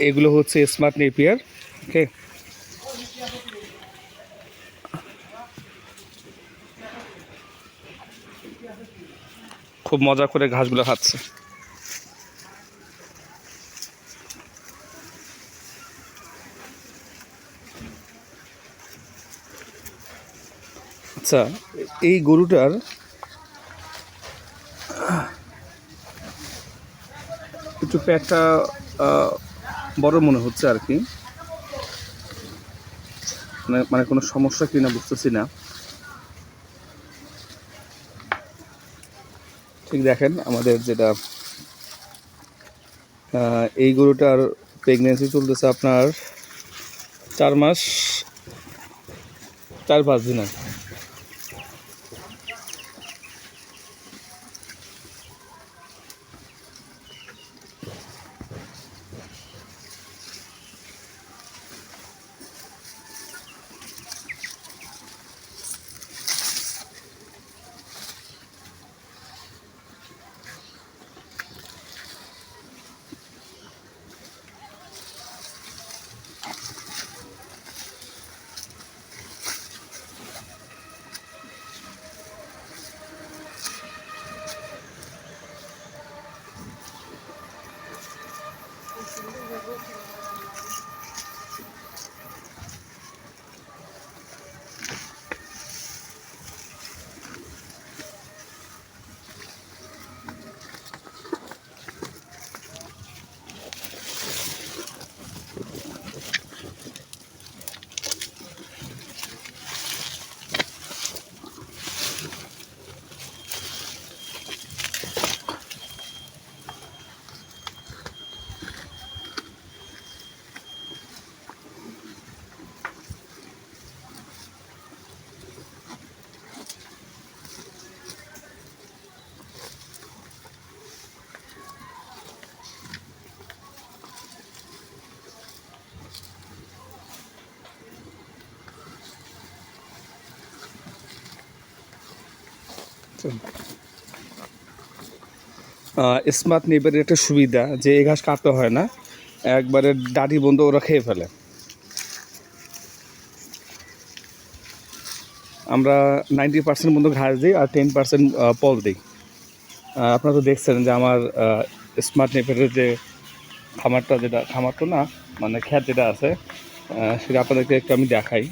এগুলো হচ্ছে smart Napier ওকে খুব মজা করে ঘাসগুলো খাচ্ছে আচ্ছা এই গরুটার একটু আহ, বড় মনে হচ্ছে আর কি। মানে মানে কোনো সমস্যা কিনা বুঝতেছি না। ঠিক দেখেন, আমাদের যেটা এই গরুটার প্রেগনেন্সি চলতেছে আপনার চার মাস, চার পাঁচ দিন আর স্মার্ট নেবের একটা সুবিধা যে এই ঘাস কাটতে হয় না, একবারে ডাটি বন্ধ ওরা খেয়ে ফেলে। আমরা নাইনটি পার্সেন্ট মতো ঘাস দিই আর টেন পার্সেন্ট পল দিই। আপনারা তো দেখছেন যে আমার স্মার্ট নেপের যে খামারটা যেটা খামার তো না মানে খ্যাত যেটা আছে সেটা আপনাদেরকে একটু আমি দেখাই।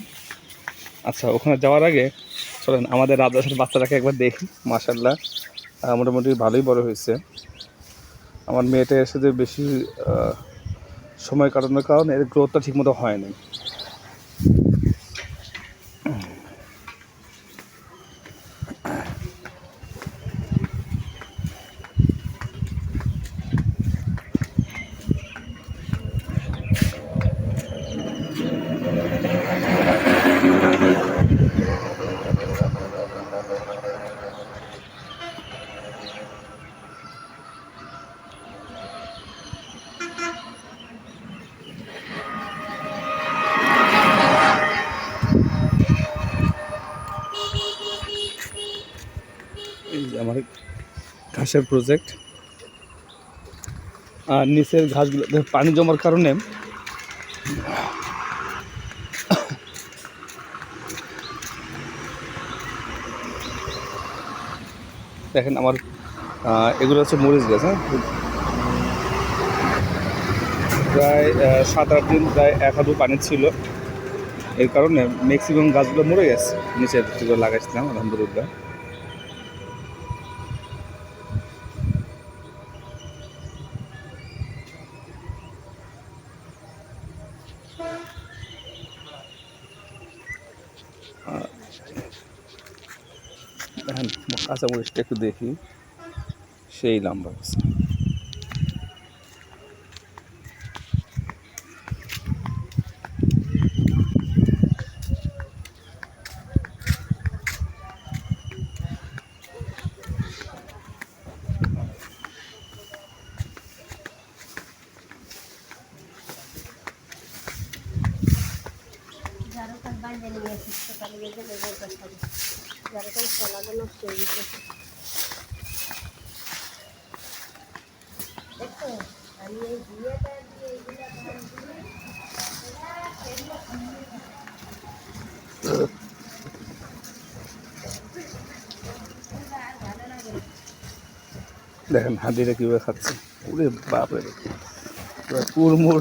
আচ্ছা ওখানে যাওয়ার আগে চলেন, আমাদের রাজদাসের বাচ্চাটাকে একবার দেখি মাসাল্লাহ মোটামুটি ভালোই বড় হয়েছে। আমার মেয়েটা এসে যে বেশি সময় কাটানোর কারণে এর গ্রোথটা ঠিকমতো হয়নি এই যে আমার ঘাসের প্রজেক্ট আর নিচের ঘাসগুলো পানি জমার কারণে দেখেন আমার এগুলো হচ্ছে মরিচ গাছ হ্যাঁ? প্রায় সাত আট দিন প্রায় এক হাঁটু পানি ছিল। এর কারণে ম্যাক্সিমাম গাছগুলো মরে গেছে। নিচের যেগুলো লাগাইছিলাম, আলহামদুলিল্লাহ। দেখেন কাঁচা মরিচটা একটু দেখি। সেই লম্বা আছে। যারো যারো সলাটা নষ্ট হয়ে গেছে দেখেন হাতিটা কীভাবে খাচ্ছে। ওরে বাপরে। পুরো কুড়মুড়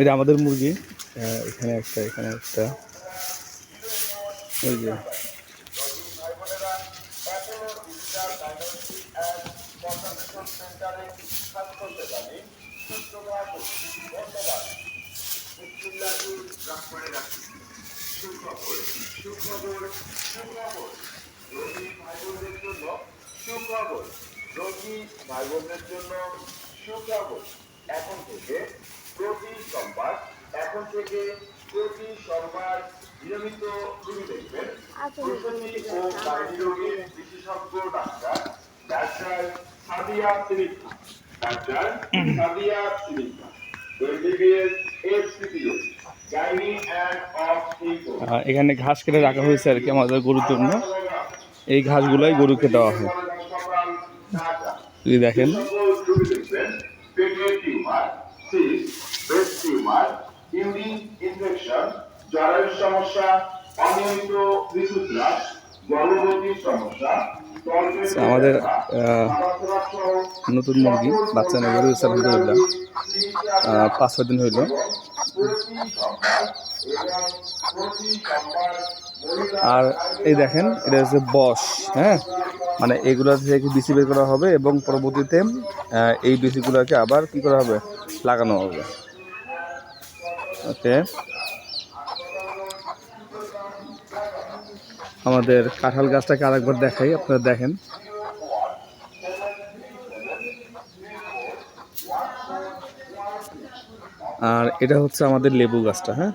এটা আমাদের মুরগি। আহ, এখানে একটা এখানে একটা। ওই যে। জন্য এখন থেকে প্রতি সোমবার এখন থেকে প্রতি সোমবার নিয়মিত রোগী দেখবেন। প্রসূতি ও গাইনি রোগীর বিশেষজ্ঞ doctor doctor Sadia Sinika. Doctor Sadia Sinika. MBBS আহ, এখানে ঘাস কেটে রাখা হয়েছে আর কি আমাদের গরুর জন্য। এই ঘাসগুলোই গরুকে দেওয়া হয়। দেখেন সকল রোগী দেখবেন পেটের tumour cyst breast tumour urine infection জরায়ুর সমস্যা অনিয়মিত ঋতুস্রাব গর্ভবতীর সমস্যা আমাদের, নতুন মুরগি বাচ্চা গরু হচ্ছে আলহামদুলিল্লাহ পাঁচ ছয় দিন হইল। আর এই দেখেন এটা হচ্ছে বস হ্যাঁ? মানে এগুলো থেকে বিসি বের করা হবে এবং পরবর্তীতে এই বিসিগুলোকে আবার কি করা হবে? লাগানো হবে। ওকে। আমাদের কাঁঠাল গাছটাকে আরেকবার দেখাই, আপনারা দেখেন। আর এটা হচ্ছে আমাদের লেবু গাছটা হ্যাঁ?